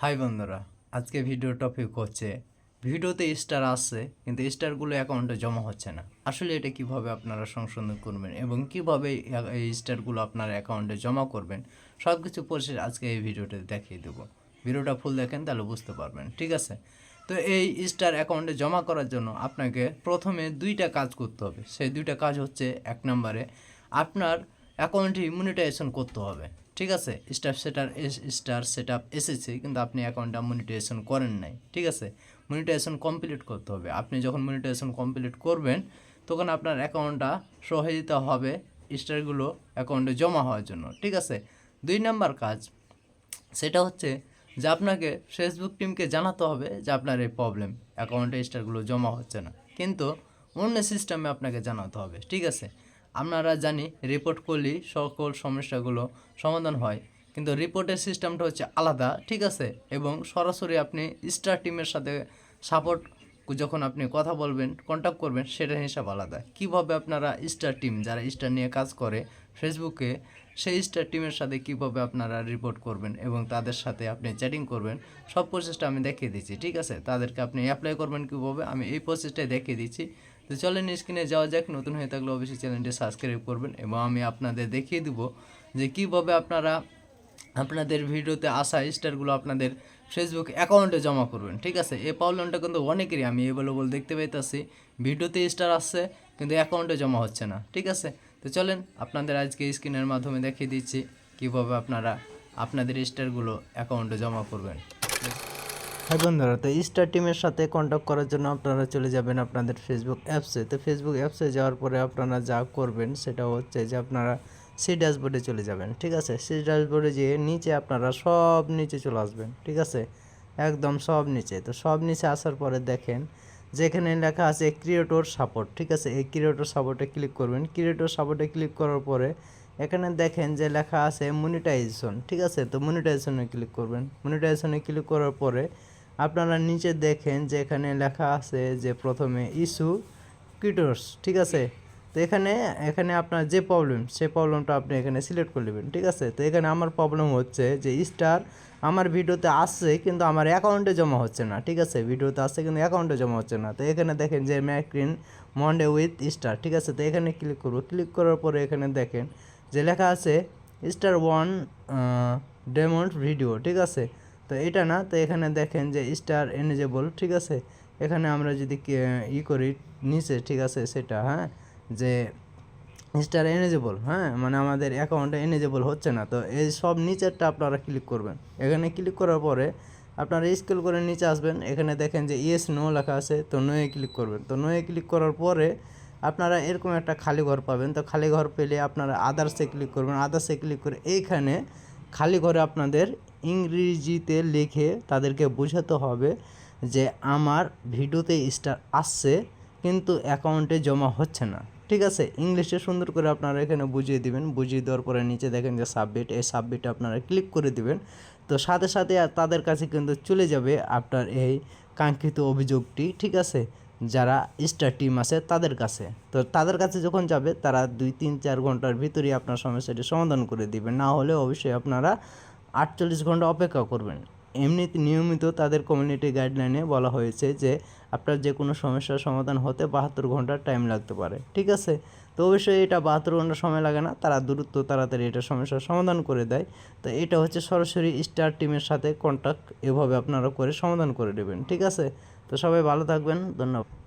High বন্ধুরা, আজকে video topic হচ্ছে, ভিডিওতে স্টার আসছে কিন্তু স্টারগুলো অ্যাকাউন্টে জমা হচ্ছে না। আসলে এটা কীভাবে আপনারা সংশোধন করবেন এবং কীভাবে এই- স্টারগুলো আপনার অ্যাকাউন্টে জমা করবেন সব কিছু পরিশেষ আজকে এই ভিডিওতে দেখিয়ে দেবো। ভিডিওটা ফুল দেখেন, তাহলে বুঝতে পারবেন, ঠিক আছে? তো এই স্টার অ্যাকাউন্টে জমা করার জন্য আপনাকে প্রথমে দুইটা কাজ করতে হবে। সেই দুইটা কাজ হচ্ছে, এক নম্বরে আপনার অ্যাকাউন্টটি মনিটাইজেশন করতে হবে। ঠিক আছে? স্টার সেটার স্টার সেট আপ এসেছে, কিন্তু আপনি অ্যাকাউন্টটা মনিটাইজেশন করেন নাই, ঠিক আছে? মনিটাইজেশন কমপ্লিট করতে হবে। আপনি যখন মনিটাইজেশন কমপ্লিট করবেন, তখন আপনার অ্যাকাউন্টটা সহযোগিতা হবে স্টারগুলো অ্যাকাউন্টে জমা হওয়ার জন্য, ঠিক আছে? দুই নাম্বার কাজ, সেটা হচ্ছে যে আপনাকে ফেসবুক টিমকে জানাতে হবে যে আপনার এই প্রবলেম অ্যাকাউন্টে স্টারগুলো জমা হচ্ছে না। কিন্তু অন্য সিস্টেমে আপনাকে জানাতে হবে, ঠিক আছে? আপনারা জানি রিপোর্ট করলেই সকল সমস্যাগুলো সমাধান হয়। কিন্তু রিপোর্টের সিস্টেমটা হচ্ছে আলাদা, ঠিক আছে? এবং সরাসরি আপনি স্টার টিমের সাথে সাপোর্ট যখন আপনি কথা বলবেন কন্ট্যাক্ট করবেন, সেটার হিসাব আলাদা। কীভাবে আপনারা স্টার টিম যারা স্টার নিয়ে কাজ করে ফেসবুকে সেই স্টার টিমের সাথে কীভাবে আপনারা রিপোর্ট করবেন এবং তাদের সাথে আপনি চ্যাটিং করবেন, সব প্রসেসটা আমি দেখিয়ে দিচ্ছি, ঠিক আছে? তাদেরকে আপনি অ্যাপ্লাই করবেন কীভাবে, আমি এই প্রসেসটাই দেখিয়ে দিচ্ছি। তো চলেন স্ক্রিনে যাওয়া যাক, নতুন হয়ে থাকলে অবশ্যই চ্যানেলটি সাবস্ক্রাইব করবেন এবং আমি আপনাদের দেখিয়ে দিব যে কীভাবে আপনারা আপনাদের ভিডিওতে আসা স্টারগুলো আপনাদের ফেসবুক অ্যাকাউন্টে জমা করবেন। ঠিক আছে? এই প্রবলেমটা কিন্তু অনেকেরই আমি এভেলেবল দেখতে পাইতেছি। ভিডিওতে স্টার আসছে, কিন্তু অ্যাকাউন্টে জমা হচ্ছে না। ঠিক আছে? তো চলেন, আপনাদের আজকে স্ক্রিনের মাধ্যমে দেখিয়ে দিচ্ছি কীভাবে আপনারা আপনাদের স্টারগুলো অ্যাকাউন্টে জমা করবেন। হ্যাঁ বন্ধুরা তো স্টার টিমের সাথে কন্ট্যাক্ট করার জন্য আপনারা চলে যাবেন আপনাদের ফেসবুক অ্যাপসে তো ফেসবুক অ্যাপসে যাওয়ার পরে আপনারা যা করবেন সেটা হচ্ছে যে আপনারা সি ড্যাশবোর্ডে চলে যাবেন, ঠিক আছে? সি ড্যাশবোর্ডে যেয়ে নিচে আপনারা সব নিচে চলে আসবেন, ঠিক আছে? একদম সব নিচে। তো সব নিচে আসার পরে দেখেন, যেখানে লেখা আছে ক্রিয়েটর সাপোর্ট ঠিক আছে? এই ক্রিয়েটর সাপোর্টে ক্লিক করবেন। ক্রিয়েটর সাপোর্টে ক্লিক করার পরে এখানে দেখেন যে লেখা আছে মনিটাইজেশন ঠিক আছে? তো মনিটাইজেশনে ক্লিক করবেন। মনিটাইজেশনে ক্লিক করার পরে আপনারা নিচে দেখেন যে এখানে লেখা আছে যে প্রথমে ইস্যু কিটোর্স, ঠিক আছে? তো এখানে এখানে আপনার যে প্রবলেম সে প্রবলেমটা আপনি এখানে সিলেক্ট করে নেবেন, ঠিক আছে? তো এখানে আমার প্রবলেম হচ্ছে যে স্টার আমার ভিডিওতে আসছে কিন্তু আমার অ্যাকাউন্টে জমা হচ্ছে না, ঠিক আছে? ভিডিওতে আসছে কিন্তু অ্যাকাউন্টে জমা হচ্ছে না। তো এখানে দেখেন যে ম্যাক্রিন মন্ডে উইথ স্টার ঠিক আছে? তো এখানে ক্লিক করব। ক্লিক করার পরে এখানে দেখেন যে লেখা আছে স্টার ওয়ান ডেমন্ড ভিডিও ঠিক আছে? তো এটা না, তো এখানে দেখেন যে স্টার এনেজেবল ঠিক আছে? এখানে আমরা যদি ই করি নিচে, ঠিক আছে, সেটা হ্যাঁ? যে স্টার এনেজেবল হ্যাঁ? মানে আমাদের অ্যাকাউন্টে এনেজেবল হচ্ছে না, তো এই সব নিচেরটা আপনারা ক্লিক করবেন। এখানে ক্লিক করার পরে আপনারা স্কেল করে নিচে আসবেন, এখানে দেখেন যে ইয়েস নো লেখা আছে, তো নোয়ে ক্লিক করবেন। তো নোয়ে ক্লিক করার পরে আপনারা এরকম একটা খালি ঘর পাবেন, তো খালি ঘর পেলে আপনারা আদার্সে ক্লিক করবেন আদার্সে ক্লিক করে এইখানে খালি ঘরে আপনাদের ইংরেজিতে লিখে তাদেরকে বোঝাতে হবে যে আমার ভিডিওতে স্টার আসছে, কিন্তু অ্যাকাউন্টে জমা হচ্ছে না। ঠিক আছে? ইংলিশে সুন্দর করে আপনারা এখানে বুঝিয়ে দিবেন। বুঝিয়ে দেওয়ার পরে নিচে দেখেন যে সাবমিট এই সাবমিটে আপনারা ক্লিক করে দিবেন। তো সাথে সাথে তাদের কাছে কিন্তু চলে যাবে আপনার এই কাঙ্ক্ষিত অভিযোগটি, ঠিক আছে? যারা স্টার টিম আছে তাদের কাছে। তো তাদের কাছে যখন যাবে, তারা দুই, তিন, চার ঘণ্টার ভিতরেই আপনার সমস্যাটি সমাধান করে দিবে। না হলে অবশ্যই আপনারা আটচল্লিশ ঘণ্টা অপেক্ষা করবেন। এমনিতে নিয়মিত তাদের কমিউনিটি গাইডলাইনে বলা হয়েছে যে, আপনার যে কোনো সমস্যার সমাধান হতে বাহাত্তর ঘণ্টা টাইম লাগতে পারে। ঠিক আছে? তো অবশ্যই এটা বাহাত্তর ঘণ্টা সময় লাগে না। তারা দ্রুত তাড়াতাড়ি এটা সমস্যার সমাধান করে দেয়। তো এটা হচ্ছে সরাসরি স্টার টিমের সাথে কন্ট্যাক্ট এভাবে আপনারা করে সমাধান করে দেবেন। ঠিক আছে? তো সবাই ভালো থাকবেন। ধন্যবাদ।